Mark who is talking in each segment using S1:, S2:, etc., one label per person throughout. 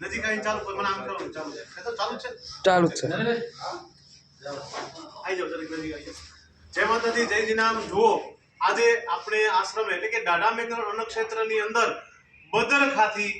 S1: નજીક આવીને ચાલુ મને આમ કરો ચાલુ છે. તો ચાલુ છે ને?
S2: ચાલુ છે.
S1: જરીક નજીક આઈ જય માતાજી જય જીનામ જુઓ આજે આપણે આશ્રમ એટલે કે દાડા દાડામેકર અન્નક્ષેત્રની અંદર બદરખાથી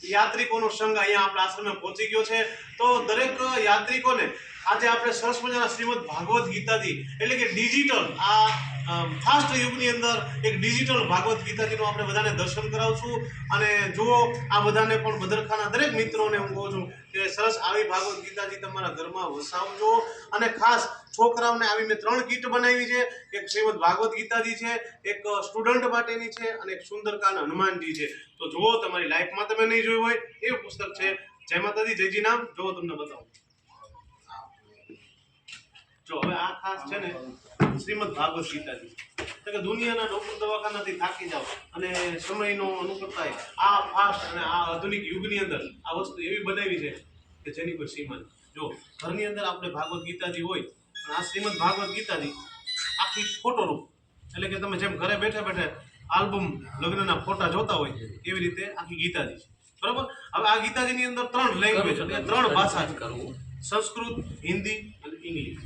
S1: યાત્રિકોનો સંઘ અહીંયા આપણા આશ્રમે પહોંચી ગયો છે. તો દરેક યાત્રિકોને આજે આપણે સરસ મજાના શ્રીમદ ભાગવત ગીતાથી એટલે કે ડિજિટલ આ ફાસ્ટ યુગની અંદર એક ડિજિટલ ભાગવત ગીતાજીનું આપણે બધાને દર્શન કરાવશું. અને જુઓ, આ બધાને પણ બદરખાના દરેક મિત્રોને હું કહું છું કે સરસ આવી ભાગવત ગીતાજી તમારા ઘરમાં વસાવજો. અને ખાસ છોકરાઓને આવી મેં ત્રણ કીટ બનાવી છે. એક શ્રીમદ ભાગવત ગીતાજી છે, એક સ્ટુડન્ટ માટેની છે અને એક સુંદરકાંડ હનુમાનજી છે. તો જુઓ, તમારી લાઈફમાં તમે નહીં જોયું હોય એ પુસ્તક છે. જય માતાજી, જયજી નામ જુઓ, તમને બતાવું. જો હવે આ ખાસ છે ને શ્રીમદ ભાગવત ગીતાજી. એટલે કે દુનિયાના ડોક્ટર દવાખાનાથી થાકી જાવ અને સમયનો અનુકૂળતા આ ફાસ્ટ અને આ આધુનિક યુગની અંદર આ વસ્તુ એવી બનાવી છે કે જેની કોઈ સીમા જો ઘરની અંદર આપણે ભાગવત ગીતાજી હોય, પણ આ શ્રીમદ ભાગવત ગીતાજી આખી ફોટો રૂપ એટલે કે તમે જેમ ઘરે બેઠા બેઠા આલ્બમ લગ્નના ફોટા જોતા હોય, એવી રીતે આખી ગીતાજી છે. બરાબર? હવે આ ગીતાજીની અંદર ત્રણ લેંગ્વેજ એટલે ત્રણ ભાષા જ કરવું સંસ્કૃત, હિન્દી અને ઇંગ્લિશ.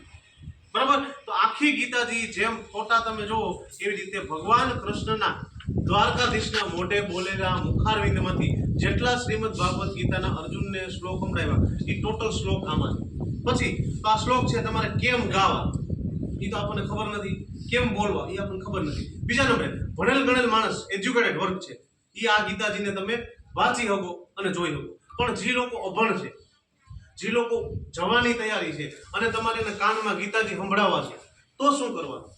S1: બરાબર? તો આખી ગીતાજી જેમ ફોટા તમે જુઓ, એવી રીતે ભગવાન કૃષ્ણના દ્વારકાધીશના મોઢે બોલેલા મુખારવિંદમાંથી જેટલા શ્રીમદ ભાગવત ગીતાના અર્જુનને શ્લોક સંભળાવ્યા, એ ટોટલ શ્લોક આમાં પછી, તો આ શ્લોક છે તમારે કેમ ગાવા? એ તો આપણને ખબર નથી. કેમ બોલવા? એ આપણને ખબર નથી. બીજા નંબરે, ભણેલ ગણેલ માણસ એજ્યુકેટેડ વર્ગ છે. એ આ ગીતાજીને તમે વાંચી શકો અને જોઈ શકો. પણ જે લોકો અભણ છે જે લોકો જવાની તૈયારી છે અને તમારે એને કાનમાં ગીતાજી સંભળાવવા છે, તો શું કરવાનું?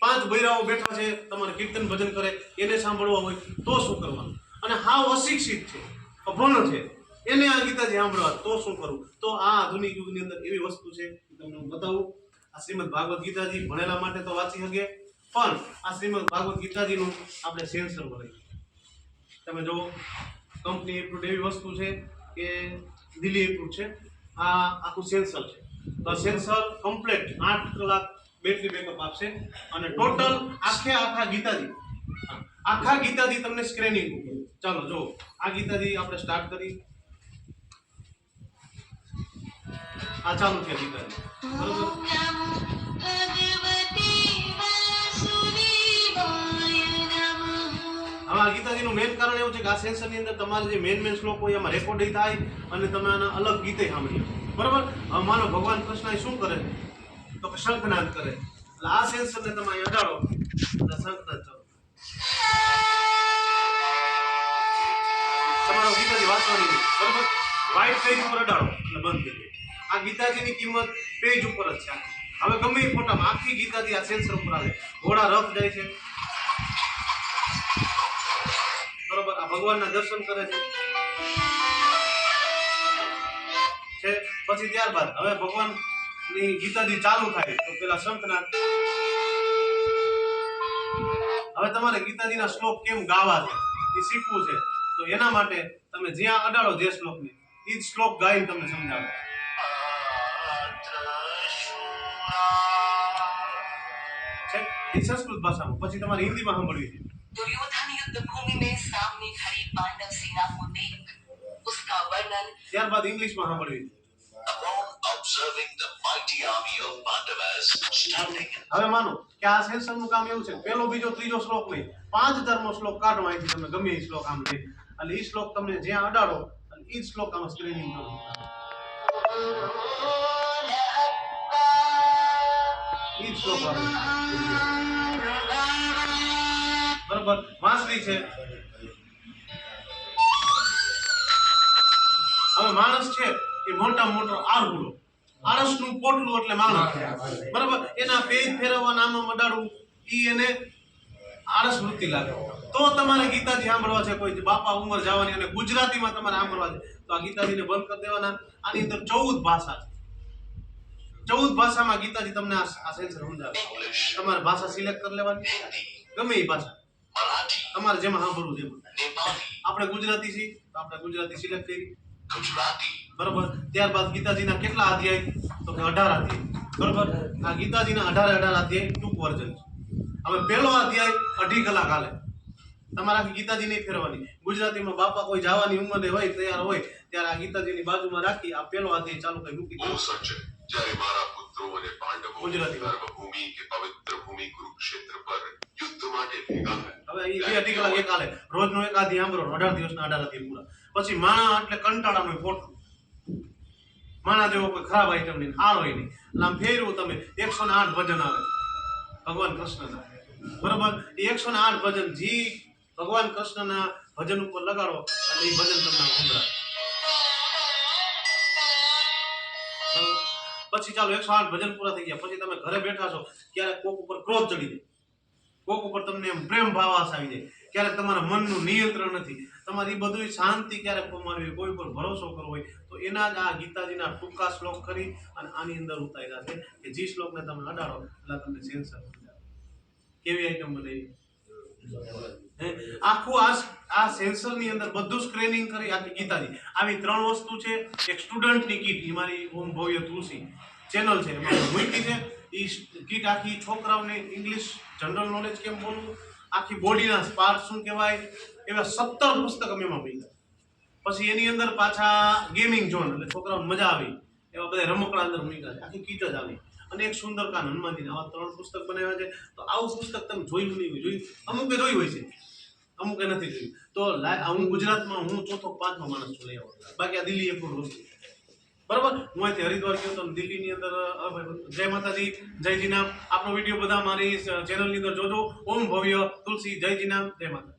S1: પાંચ બૈરાઓ બેઠા છે, તમારે કીર્તન ભજન કરે, એને સાંભળવા હોય, તો શું કરવાનું? અને હાવ અશિક્ષિત છે, અભણ છે, એને આ ગીતાજી સાંભળવા, તો શું કરવું? તો આ આધુનિક યુગની અંદર એવી વસ્તુ છે તમને હું બતાવું. આ શ્રીમદ ભાગવત ગીતાજી ભણેલા માટે તો વાંચી શકે પણ આ શ્રીમદ ભાગવત ગીતાજીનું આપણે સેન્સર ભરાય તમે જો કંપની એપ્રુડ એવી વસ્તુ છે કે દિલ્હી એપ્રુડ છે. આ આખું સેન્સર છે. તો સેન્સર કમ્પ્લેટ આઠ કલાક બેટરી બેકઅપ આપશે અને ટોટલ આખે આખા ગીતાજી આખા ગીતાજી તમને સ્ક્રેનિંગ ચાલો જો આ ગીતાજી આપણે સ્ટાર્ટ કરી. આ ચાલુ છે ગીતાજી. બરોબર? આ ગીતાજીનું મેઇન કારણ એવું છે કે આ સેન્સરની અંદર તમારે જે મેઇન મેઇન શ્લોક એમાં રેકોર્ડિંગ થાય અને તમે આના અલગ ગીતે સાંભળી બરાબર? માનો ભગવાન કૃષ્ણ શું કરે? તો કે શંખનાદ કરે. એટલે આ સેન્સરને તમે અહીં અડાડો. એટલે શંખનાદ કરો. તમારો ગીતાજી વાંચવાની બરાબર? વ્હાઇટ પેજ ઉપર અડાડો. એટલે બંધ જાય આ ગીતાજીની કિંમત પેજ ઉપર જ છે. હવે ગમે એ ફોટામાં આખી ગીતાજી આ સેન્સર ઉપર આવે. ઘોડા રફ જાય છે. ભગવાનના દર્શન કરે છે. પછી ત્યારબાદ હવે ભગવાનની ગીતાજી ચાલુ થાય તો પેલા શંખનાદ. હવે તમારે ગીતાજીના શ્લોક કેમ ગાવા છે, એ શીખવું છે. તો એના માટે તમે જ્યાં અડાડો જે શ્લોકને, એ જ શ્લોક ગાઈને તમને સમજાવો. છે, એ સંસ્કૃત ભાષામાં. પછી તમારે હિન્દીમાં સાંભળવી છે.
S3: दुर्योधन युद्ध भूमि में सामने खड़ी पांडव सेना को देख उसका वर्णन
S1: ત્યારબાદ ઇંગ્લિશમાં સાંભળવી છે
S4: Upon observing the mighty army of Pandavas standing in
S1: હવે માનો કે આ સેન્સરનું કામ એવું છે કે પહેલો બીજો ત્રીજો શ્લોક નહીં પાંચ ધર્મો શ્લોક કાઢો અહીંથી તમે ગમે એ શ્લોક આમ લે એટલે એ શ્લોક તમને જ્યાં અડાડો અને એ જ શ્લોક આમાં સ્ક્રીનિંગ કરો એ જ શ્લોક આવે બરોબર વાંસળી છે. હવે માણસ છે એ મોટા મોટો આરગુડો આળસનું પોટલું એટલે માણસ. બરાબર? એના પેજ ફેરવવા નામમાં મડાડવું, ઈ એને આળસ વૃત્તિ લાગે. તો તમારે ગીતાજી સાંભળવા છે કોઈ બાપા ઉંમર જવાની અને ગુજરાતીમાં તમારે સાંભળવા છે. તો આ ગીતાજીને બંધ કરી દેવાના. આની અંદર ચૌદ ભાષા છે. ચૌદ ભાષામાં ગીતાજી તમને આ સેન્સર સમજાવે. તમારે ભાષા સિલેક્ટ કરી લેવાની. ગમે એ ભાષા. તમારે જેમાં સાંભળવું છે આપણે ગુજરાતી છીએ તો આપણે ગુજરાતી સિલેક્ટ કરી. બરોબર? ત્યારબાદ ગીતાજીના કેટલા અધ્યાય? તો કે અઢાર અધ્યાય. બરોબર? આ ગીતાજીના અઢારે અઢાર અધ્યાય ટૂંક વર્જન છે. હવે પહેલો અધ્યાય અઢી કલાક હાલે. તમારા ગીતાજી નહીં ફેરવાની ગુજરાતીમાં બાપા કોઈ જવાની ઉંમરે હોય તૈયાર હોય ત્યારે આ ગીતાજીની બાજુમાં રાખી આ પહેલો અધ્યાય ચાલુ કરી મૂકી
S2: જ્યારે મારા પુત્રો અને પાંડવો
S1: ગુજરાતી.
S2: કે પવિત્ર ભૂમિ કુરુક્ષેત્ર પર યુદ્ધ માટે ભેગા થયા
S1: હવે અઢી કલાક એક હાલે રોજનો એક આધી સાંભળો અઢાર દિવસના અઢાર આધી પૂરા. પછી માણા એટલે કંટાળાનો ફોટો માણા જેવો કોઈ ખરાબ આઈટમ નહીં હોય નહીં. એટલે આમ ફેરવું તમે. એકસો ને આઠ ભજન આવે. ભગવાન કૃષ્ણના. બરોબર? એ એકસો ને આઠ ભજન જી ભગવાન કૃષ્ણના ભજન ઉપર લગાડો અને એ ભજન તમને સંભળાય. પછી ચાલો એકસો આઠ ભજન પૂરા થઈ ગયા. પછી તમે ઘરે બેઠા છો ક્યારેક કોક ઉપર ક્રોધ ચડી જાય. કોક ઉપર તમને એમ પ્રેમ ભાવાસ આવી જાય. ક્યારેક તમારા મનનું નિયંત્રણ નથી. તમારી બધું શાંતિ ક્યારેક પમાડવી કોઈ પર ભરોસો કરવો હોય, તો એના જ આ ગીતાજીના ટૂંકા શ્લોક કરી અને આની અંદર ઉતાર્યા છે કે જે શ્લોકને તમે અડાડો, એટલે તમને સેન્સર કેવી આઈટમ બનાવી? આખું આ આ સેન્સરની અંદર બધું સ્ક્રીનિંગ કરી આખી ગીતાજી. આવી ત્રણ વસ્તુ છે. એક સ્ટુડન્ટની કીટ મારી ઓમ ભવ્ય તુલસી ચેનલ છે. એમાં મૂકી છે. એ કીટ આખી છોકરાઓને ઇંગ્લિશ જનરલ નોલેજ કેમ બોલવું? આખી બોડીના પાર્ટ શું કહેવાય? એવા સત્તર પુસ્તક અમે એમાં મૂક્યા. પછી એની અંદર પાછા ગેમિંગ ઝોન એટલે છોકરાઓને મજા આવી. એવા બધા રમકડા અંદર મૂક્યા આખી કીટ જ આવી. અને એક સુંદરકાંડ હનુમાનજી આવા ત્રણ પુસ્તક બનાવ્યા છે. તો આવું પુસ્તક તમે જોયું નહીં જોયું અમુકે જોયું હોય છે. અમુકે નથી જોયું. તો હું ગુજરાતમાં હું ચોથો પાંચમો માણસ છું લઈ આવું બાકી આ દિલ્હી એક વસ્તુ. બરાબર? હું અહીંથી હરિદ્વાર ગયો તો દિલ્હીની અંદર જય માતાજી, જય નામ આપણો વીડિયો બધા મારી ચેનલની અંદર જોજો. ઓમ ભવ્ય તુલસી, જય નામ જય માતા